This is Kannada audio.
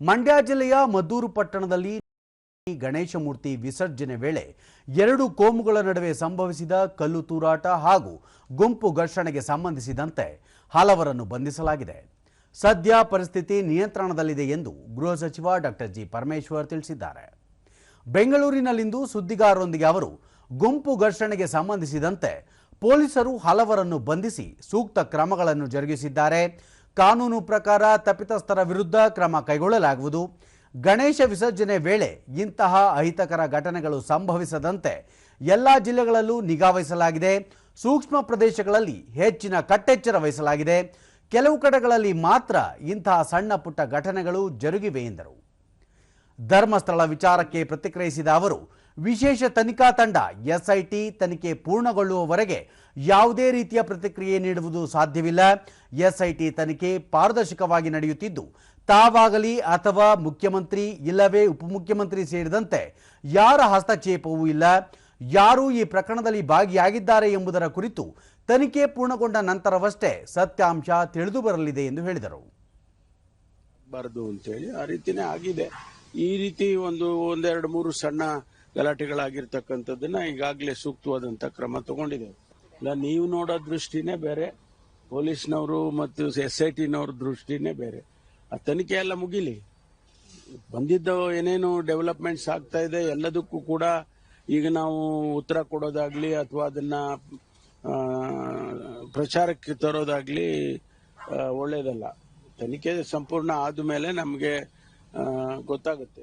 ಮಂಡ್ಯ ಜಿಲ್ಲೆಯ ಮದ್ದೂರು ಪಟ್ಟಣದಲ್ಲಿ ಗಣೇಶ ಮೂರ್ತಿ ವಿಸರ್ಜನೆ ವೇಳೆ ಎರಡು ಕೋಮುಗಳ ನಡುವೆ ಸಂಭವಿಸಿದ ಕಲ್ಲು ತೂರಾಟ ಹಾಗೂ ಗುಂಪು ಘರ್ಷಣೆಗೆ ಸಂಬಂಧಿಸಿದಂತೆ ಹಲವರನ್ನು ಬಂಧಿಸಲಾಗಿದೆ. ಸದ್ಯ ಪರಿಸ್ಥಿತಿ ನಿಯಂತ್ರಣದಲ್ಲಿದೆ ಎಂದು ಗೃಹ ಸಚಿವ ಡಾಕ್ಟರ್ ಜಿ. ಪರಮೇಶ್ವರ್ ತಿಳಿಸಿದ್ದಾರೆ. ಬೆಂಗಳೂರಿನಲ್ಲಿಂದು ಸುದ್ದಿಗಾರರೊಂದಿಗೆ ಅವರು ಗುಂಪು ಘರ್ಷಣೆಗೆ ಸಂಬಂಧಿಸಿದಂತೆ ಪೊಲೀಸರು ಹಲವರನ್ನು ಬಂಧಿಸಿ ಸೂಕ್ತ ಕ್ರಮಗಳನ್ನು ಜರುಗಿಸಿದ್ದಾರೆ. ಕಾನೂನು ಪ್ರಕಾರ ತಪ್ಪಿತಸ್ಥರ ವಿರುದ್ಧ ಕ್ರಮ ಕೈಗೊಳ್ಳಲಾಗುವುದು. ಗಣೇಶ ವಿಸರ್ಜನೆ ವೇಳೆ ಇಂತಹ ಅಹಿತಕರ ಘಟನೆಗಳು ಸಂಭವಿಸದಂತೆ ಎಲ್ಲ ಜಿಲ್ಲೆಗಳಲ್ಲೂ ನಿಗಾವಹಿಸಲಾಗಿದೆ ಸೂಕ್ಷ್ಮ ಪ್ರದೇಶಗಳಲ್ಲಿ ಹೆಚ್ಚಿನ ಕಟ್ಟೆಚ್ಚರ ವಹಿಸಲಾಗಿದೆ. ಕೆಲವು ಕಡೆಗಳಲ್ಲಿ ಮಾತ್ರ ಇಂತಹ ಸಣ್ಣ ಪುಟ್ಟ ಘಟನೆಗಳು ಜರುಗಿವೆ ಎಂದರು. ಧರ್ಮಸ್ಥಳ ವಿಚಾರಕ್ಕೆ ಪ್ರತಿಕ್ರಿಯಿಸಿದ ಅವರು ವಿಶೇಷ ತನಿಖಾ ತಂಡ, ಎಸ್ಐಟಿ ತನಿಖೆ ಪೂರ್ಣಗೊಳ್ಳುವವರೆಗೆ ಯಾವುದೇ ರೀತಿಯ ಪ್ರತಿಕ್ರಿಯೆ ನೀಡುವುದು ಸಾಧ್ಯವಿಲ್ಲ. ಎಸ್ಐಟಿ ತನಿಖೆ ಪಾರದರ್ಶಕವಾಗಿ ನಡೆಯುತ್ತಿದ್ದು, ತಾವಾಗಲಿ ಅಥವಾ ಮುಖ್ಯಮಂತ್ರಿ ಇಲ್ಲವೇ ಉಪಮುಖ್ಯಮಂತ್ರಿ ಸೇರಿದಂತೆ ಯಾರ ಹಸ್ತಕ್ಷೇಪವೂ ಇಲ್ಲ. ಯಾರು ಈ ಪ್ರಕರಣದಲ್ಲಿ ಭಾಗಿಯಾಗಿದ್ದಾರೆ ಎಂಬುದರ ಕುರಿತು ತನಿಖೆ ಪೂರ್ಣಗೊಂಡ ನಂತರವಷ್ಟೇ ಸತ್ಯಾಂಶ ತಿಳಿದು ಬರಲಿದೆ ಎಂದು ಹೇಳಿದರು. ಬಾರದು ಅಂತೇಳಿ ಆ ರೀತಿನೇ ಆಗಿದೆ. ಈ ರೀತಿ ಒಂದು ಒಂದೆರಡು ಮೂರು ಸಣ್ಣ ಗಲಾಟೆಗಳಾಗಿರ್ತಕ್ಕಂಥದ್ದನ್ನ ಈಗಾಗಲೇ ಸೂಕ್ತವಾದಂತ ಕ್ರಮ ತಗೊಂಡಿದ್ದೇವೆ ಇಲ್ಲ, ನೀವು ನೋಡೋ ದೃಷ್ಟಿನೇ ಬೇರೆ, ಪೊಲೀಸ್ನವರು ಮತ್ತು ಎಸ್ ಐ ಟಿನವ್ರ ದೃಷ್ಟಿನೇ ಬೇರೆ. ಆ ತನಿಖೆ ಎಲ್ಲ ಮುಗಿಲಿ. ಬಂದಿದ್ದ ಏನೇನು ಡೆವಲಪ್ಮೆಂಟ್ಸ್ ಆಗ್ತಾ ಇದೆ ಎಲ್ಲದಕ್ಕೂ ಕೂಡ ಈಗ ನಾವು ಉತ್ತರ ಕೊಡೋದಾಗ್ಲಿ ಅಥವಾ ಅದನ್ನ ಪ್ರಚಾರಕ್ಕೆ ತರೋದಾಗ್ಲಿ ಒಳ್ಳೇದಲ್ಲ. ತನಿಖೆ ಸಂಪೂರ್ಣ ಆದ್ಮೇಲೆ ನಮಗೆ ಗೊತ್ತಾಗುತ್ತೆ.